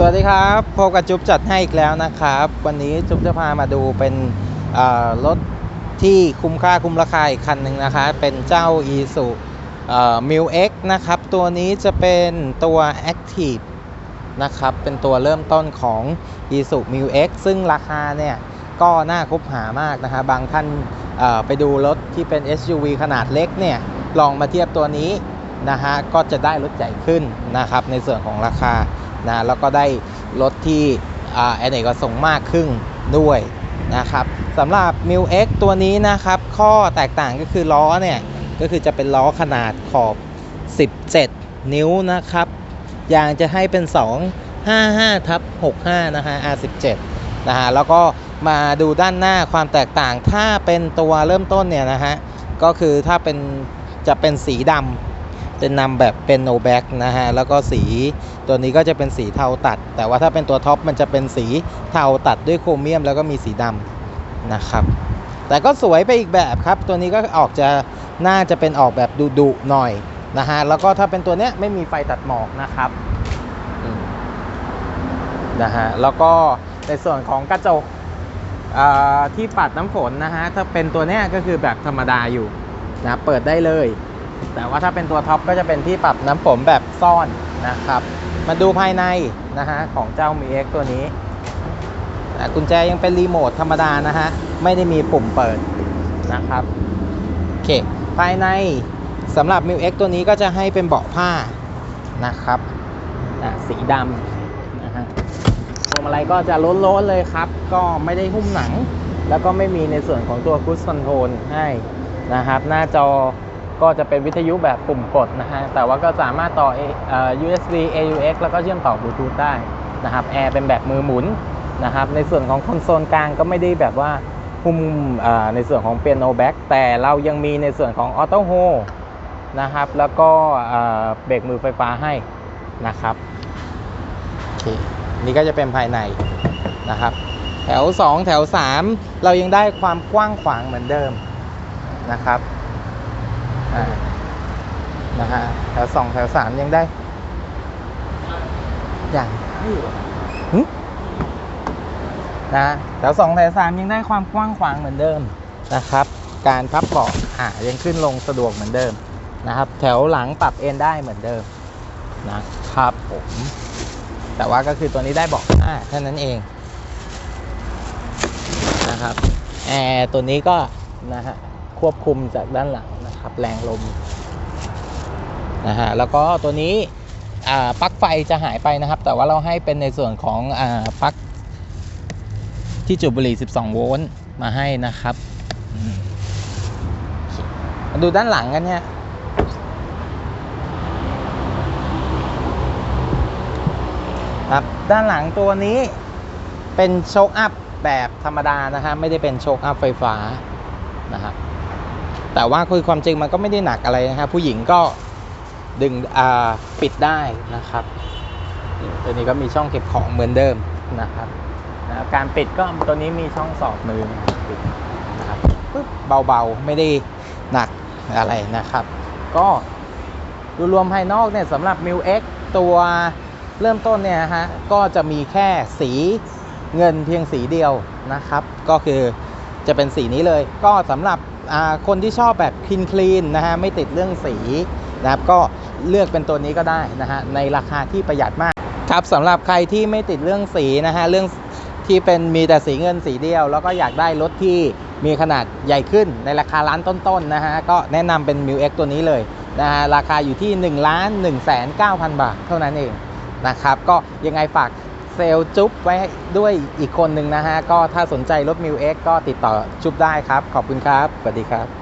สวัสดีครับพบกับจุ๊บจัดให้อีกแล้วนะครับ วันนี้จุ๊บจะพามาดูเป็นรถที่คุ้มค่าคุ้มราคาอีกคันหนึ่งนะคะ เป็นเจ้า e s u m i l X นะครับ ตัวนี้จะเป็นตัว Active นะครับ เป็นตัวเริ่มต้นของ e s u m i l X ซึ่งราคาเนี่ย ก็น่าคบหามากนะฮะบางท่านไปดูรถที่เป็น SUV ขนาดเล็กเนี่ย ลองมาเทียบตัวนี้นะฮะ ก็จะได้รถใหญ่ขึ้นนะครับ ในส่วนของราคา นะแล้วก็ได้รถที่แอ่าอเนกประสงค์มากขึ้นด้วยนะครับสำหรับ m i l X ตัวนี้นะครับ ข้อแตกต่างก็คือล้อเนี่ยก็คือจะเป็นล้อขนาดขอบ 17 นิ้วนะครับยางจะให้เป็น 2 55ทับ65 นะฮะ R17 นะฮะแล้วก็มาดูด้านหน้าความแตกต่างถ้าเป็นตัวเริ่มต้นเนี่ยนะฮะก็คือถ้าเป็นจะเป็นสีดำ จะนำแบบเป็นโนแบ็กนะฮะ แล้วก็สีตัวนี้ก็จะเป็นสีเทาตัด แต่ว่าถ้าเป็นตัวท็อปมันจะเป็นสีเทาตัดด้วยโครเมียมแล้วก็มีสีดำนะครับ แต่ก็สวยไปอีกแบบครับ ตัวนี้ก็ออกจะน่าจะเป็นออกแบบดุๆหน่อยนะฮะ แล้วก็ถ้าเป็นตัวเนี้ยไม่มีไฟตัดหมอกนะครับนะฮะ แล้วก็ในส่วนของกระจกอ่าที่ปัดน้ำฝนนะฮะ ถ้าเป็นตัวเนี้ยก็คือแบบธรรมดาอยู่นะ เปิดได้เลย แต่ว่าถ้าเป็นตัวท็อปก็จะเป็นที่ปรับน้ำฝนแบบซ่อนนะครับ มาดูภายในนะฮะของเจ้า Mi X ตัวนี้กุญแจยังเป็นรีโมทธรรมดานะฮะ ไม่ได้มีปุ่มเปิดนะครับโอเคภายในสำหรับ m i X ตัวนี้ก็จะให้เป็นเบาะผ้านะครับอะสีดำนะฮะพวงมาลัยก็จะโล้นๆเลยครับ ก็ไม่ได้หุ้มหนัง แล้วก็ไม่มีในส่วนของตัว Cruise Control ให้นะครับ หน้าจอ ก็จะเป็นวิทยุแบบปุ่มกดนะฮะ แต่ว่าก็สามารถต่อ USB AUX แล้วก็เชื่อมต่อบลูทูธได้นะครับ แอร์เป็นแบบมือหมุนนะครับ ในส่วนของคอนโซลกลางก็ไม่ได้แบบว่าหุ้มในส่วนของเปียโนแบ็กแต่เรายังมีในส่วนของออโต้โฮนะครับ แล้วก็เบรกมือไฟฟ้าให้นะครับโอเคนี่ก็จะเป็นภายในนะครับ แถว 2 แถว 3 เรายังได้ความกว้างขวางเหมือนเดิมนะครับ นะฮะแถว2แถว3ยังได้ อย่างหึนะแถว2แถว3ยังได้ความกว้างขวางเหมือนเดิมนะครับ การพับเบาะอ่ายังขึ้นลงสะดวกเหมือนเดิมนะครับ แถวหลังปรับเอนได้เหมือนเดิมนะครับผมแต่ว่าก็คือตัวนี้ได้เบอกอ่าเท่านั้นเองนะครับแอร์ตัวนี้ก็นะฮะ ควบคุมจากด้านหลังนะครับ แรงลมนะฮะแล้วก็ตัวนี้ปลั๊กไฟจะหายไปนะครับ แต่ว่าเราให้เป็นในส่วนของอปลั๊กที่จุดบุหรี่ 12 โวลต์มาให้นะครับ ดูด้านหลังกันเนี่ยครับด้านหลังตัวนี้เป็นโชคอัพแบบธรรมดานะฮะไม่ได้เป็นโชคอัพไฟฟ้านะครับ แต่ว่าคือความจริงมันก็ไม่ได้หนักอะไรนะฮะผู้หญิงก็ดึงอ่าปิดได้นะครับตัวนี้ก็มีช่องเก็บของเหมือนเดิมนะครับนะการปิดก็ตัวนี้มีช่องสอดมือปิดนะครับปึ๊บเบาๆไม่ได้หนักอะไรนะครับ ก็ดูรวมภายนอกเนี่ยสำหรับ m i l X ตัวเริ่มต้นเนี่ยฮะก็จะมีแค่สีเงินเพียงสีเดียวนะครับ ก็คือจะเป็นสีนี้เลย ก็สำหรับ คนที่ชอบแบบคลีนคลีนนะฮะไม่ติดเรื่องสีนะครับก็เลือกเป็นตัวนี้ก็ได้นะฮะในราคาที่ประหยัดมากครับสำหรับใครที่ไม่ติดเรื่องสีนะฮะเรื่องที่เป็นมีแต่สีเงินสีเดียว แล้วก็อยากได้รถที่มีขนาดใหญ่ขึ้นในราคาล้านต้นๆนะฮะก็แนะนำเป็น m i l X ตัวนี้เลยนะฮะราคาอยู่ที่1 1 9 0 0 0บาทเท่านั้นเองนะครับก็ยังไงฝาก เซลจุ๊บไว้ด้วยอีกคนหนึ่งนะฮะ ก็ถ้าสนใจรถมิลเอ็กก็ติดต่อจุ๊บได้ครับ ขอบคุณครับ สวัสดีครับ